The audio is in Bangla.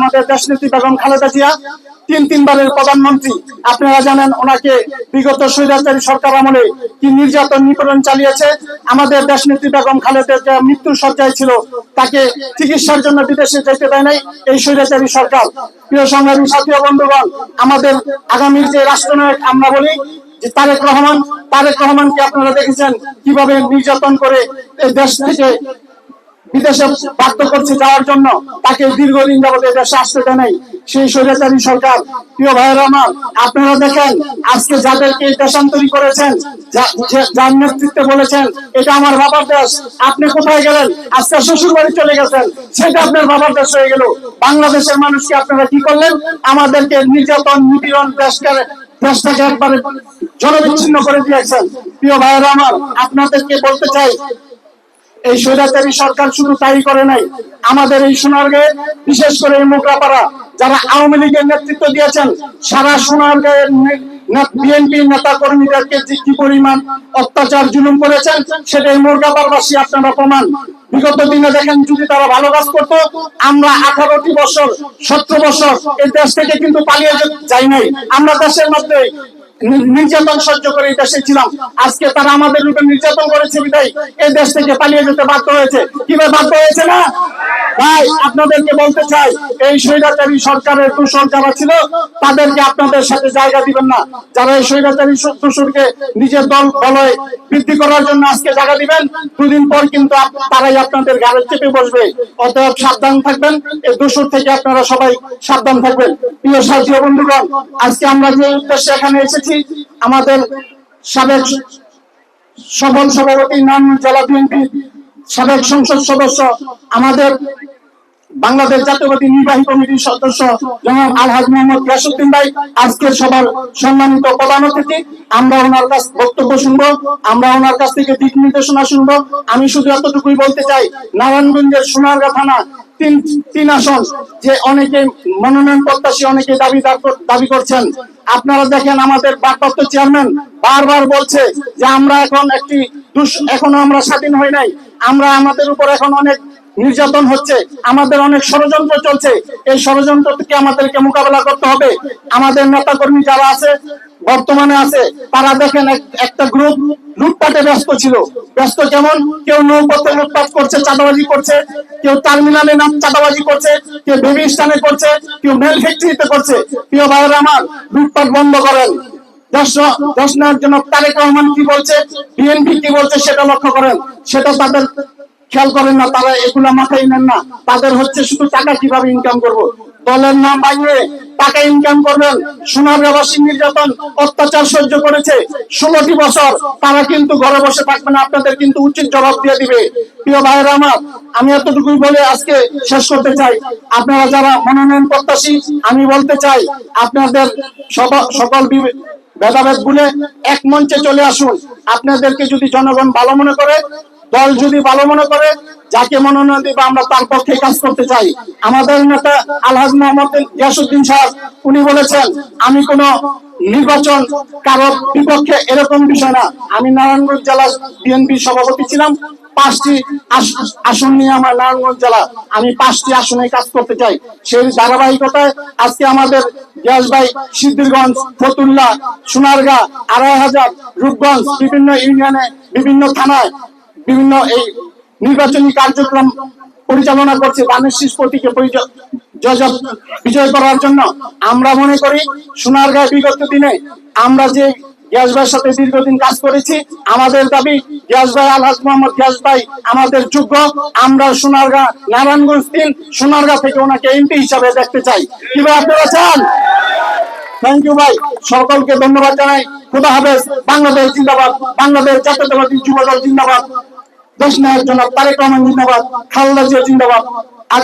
আমাদের দেশনেত্রী বেগম খালেদা জিয়া, তিন তিনবারের প্রধানমন্ত্রী। আপনারা জানেন ওনাকে বিগত স্বৈরাচারী সরকার আমলে কি নির্যাতন নিপীড়ন চালিয়েছে। আমাদের দেশনেত্রী বেগম খালেদা জিয়া মৃত্যুর সজ্জায় ছিল, তাকে চিকিৎসার জন্য বিদেশে যেতে দেয় নাই এই স্বৈরাচারী সরকার। প্রিয় সংগ্রামী সাথী বন্ধুগণ, আমাদের আগামীর যে রাষ্ট্রনায়ক আমরা বলি, যে তারেক রহমান, তারেক রহমানকে আপনারা দেখেছেন কীভাবে নির্যাতন করে এই দেশ থেকে বিদেশে বাধ্য করছে যাওয়ার জন্য। তাকে দীর্ঘদিন যাবত আসতে দেয় নাই। সেই স্বৈরাচারী সরকার, প্রিয় ভাইয়ের আমার, আপনারা দেখেন, আজকে যাদেরকে দেশান্তরী করেছেন যার নেতৃত্বে বলেছেন, এটা আমার বাবার দেশ। আপনি কোথায় গেলেন? আজকে শ্বশুর বাড়ি চলে গেছেন। সেটা আপনার বাবার দেশ হয়ে গেল। বাংলাদেশের মানুষকে আপনারা কি করলেন? আমাদেরকে নির্যাতন, নিপীড়ন, দেশকে দেশটাকে একবারে জনবিচ্ছিন্ন করে দিয়েছেন। প্রিয় ভাইয়েরা আমার, আপনাদেরকে বলতে চাই এই স্বৈরাচারী সরকার শুধু তাই করে নাই, আমাদের এই সোনারগাঁয়ে, বিশেষ করে এই মোগরাপাড়া, যারা আওয়ামী লীগের নেতৃত্ব দিয়েছেন, সারা সোনারগাঁয়ের বিএনপি নেতা কর্মীদেরকে যে কি পরিমাণ অত্যাচার জুলুম করেছেন, সেটা এই মোরগাপাড়বাসী আপনারা প্রমাণ বিগত দিনে দেখেন যদি তারা ভালো কাজ করতো, আমরা আঠারোটি বছর, সতেরো বছর এই দেশ থেকে কিন্তু পালিয়ে যাই নাই। আমরা দেশের মধ্যে নির্যাতন সহ্য করে এই দেশে ছিলাম। আজকে তারা আমাদের উপর নির্যাতন করেছে বিদায় এই দেশ থেকে পালিয়ে যেতে বাধ্য হয়েছে। কীভাবে বাধ্য হয়েছে না? ভাই, আপনাদেরকে বলতে চাই, এই স্বৈরাচারী সরকারের দূষণ যারা ছিল, তাদেরকে আপনাদের সাথে জায়গা দিবেন না। যারা এই স্বৈরাচারী দূষণকে নিজের দল, বলয় বৃদ্ধি করার জন্য আজকে জায়গা দিবেন, দুদিন পর কিন্তু তারাই আপনাদের ঘাড়ে চেপে বসবে। অতএব সাবধান থাকবেন, এই দূষণ থেকে আপনারা সবাই সাবধান থাকবেন। প্রিয় ও বন্ধুগণ, আজকে আমরা যে উদ্দেশ্যে এখানে এসেছি আমাদের সাবেক সফল সভাপতি নাম জেলা বিএনপি, সাবেক সংসদ সদস্য, আমাদের বাংলাদেশ জাতীয়বাদী নির্বাহী কমিটির সদস্য জনাব আলহাজ মোহাম্মদ গিয়াসুদ্দিন ভাই, আজকের সবার সম্মানিত প্রধান অতিথি। আমরা ওনার কাছ বক্তব্য শুনব, আমরা ওনার কাছ থেকে দিক নির্দেশনা শুনব। আমি শুধু এতটুকুই বলতে চাই, নারায়ণগঞ্জের সোনারগাঁ থানা তিন তিন আসন যে অনেকে মনোনয়ন প্রত্যাশী অনেকে দাবিদার দাবি করছেন। আপনারা দেখেন আমাদের ভারপ্রাপ্ত চেয়ারম্যান বারবার বলছে যে আমরা এখন একটি এখনও আমরা স্বাধীন হই নাই। আমরা আমাদের উপর এখন অনেক নির্যাতন হচ্ছে। আমাদের অনেক ষড়যন্ত্র চলছে। এই ষড়যন্ত্র থেকে আমাদেরকে মোকাবেলা করতে হবে। আমাদের নেতা কর্মী যারা আছে বর্তমানে আছে। তারা দেখেন একটা গ্রুপ লুটপাটে ব্যস্ত ছিল। ব্যস্ত যেমন কেউ নৌপথে লুটপাট করছে, চাঁদাবাজি করছে। কেউ টার্মিনালে নাম চাঁদাবাজি করছে, কেউ বেবি স্থানে করছে, কেউ মেল ফ্যাক্টরিতে করছে। প্রিয় ভাইয়েরা আমার, লুটপাট বন্ধ করেন। দশ নেওয়ার জন্য তারেক রহমান কি বলছে? বিএনপি কি বলছে সেটা লক্ষ্য করেন। সেটা তাদের খেয়াল করেন না, তারা এগুলা মাথায় নেন না। তাদের হচ্ছে শুধু টাকা কীভাবে ইনকাম করব? দলের নাম বাইরে টাকা ইনকাম করবেন। সোনারগাঁবাসী নির্যাতন, অত্যাচার সহ্য করেছে। ষোলোটি বছর তারা কিন্তু ঘরে বসে থাকবে না, আপনাদের কিন্তু উচিত জবাব দিয়ে দিবে। প্রিয় ভাইয়েরা আমার, আমি এতটুকুই বলে আজকে শেষ করতে চাই। আপনারা যারা মনোনয়ন প্রত্যাশী, আমি বলতে চাই, আপনাদের সকল ভেদাভেদ ভুলে এক মঞ্চে চলে আসুন। আপনাদেরকে যদি জনগণ ভালো মনে করে দল যদি ভালো মনে করে, যাকে মনোনয়ন দিবে, আমরা তার পক্ষে কাজ করতে চাই। আমাদের নেতা আলহাজ মোহাম্মদ গিয়াসুদ্দিন সাহেব উনি বলেছেন, আমি কোন নির্বাচন কারোর বিপক্ষে এরকম বিষয় না। আমি নারায়ণগঞ্জ জেলা বিএনপি সভাপতি ছিলাম, পাঁচটি আসন নিয়ে আমার নারায়ণগঞ্জ জেলা। আমি পাঁচটি আসনে কাজ করতে চাই। সেই ধারাবাহিকতায় আজকে আমাদের গ্যাস ভাই সিদ্ধিরগঞ্জ, ফতুল্লা, সোনারগাঁ, আড়াই হাজার রূপগঞ্জ, বিভিন্ন ইউনিয়নে, বিভিন্ন থানায় বিভিন্ন এই নির্বাচনী কার্যক্রম পরিচালনা করছে শীষ প্রতীকে বিজয় করার জন্য। আমরা মনে করি সোনারগাঁয় বিগত দিনে আমরা যে গ্যাস ভাইয়ের সাথে দীর্ঘদিন কাজ করেছি, আমাদের দাবি গ্যাস ভাই আলহাজ মোহাম্মদ গ্যাস ভাই আমাদের যোগ্য। আমরা সোনারগাঁ, নারায়ণগঞ্জ তিন, সোনারগাঁ থেকে ওনাকে এমপি হিসাবে দেখতে চাই। কীভাবে আপনারা চান? থ্যাংক ইউ ভাই। সকলকে ধন্যবাদ জানাই। খুদা হাফেজ বাংলাদেশ জিন্দাবাদ, বাংলাদেশ জাতীয়তাবাদী যুব দল জিন্দাবাদ, দেশ নায়ক জনাব তারেক রহমান জিন্দাবাদ, খালেদা জিয়া জিন্দাবাদ, আর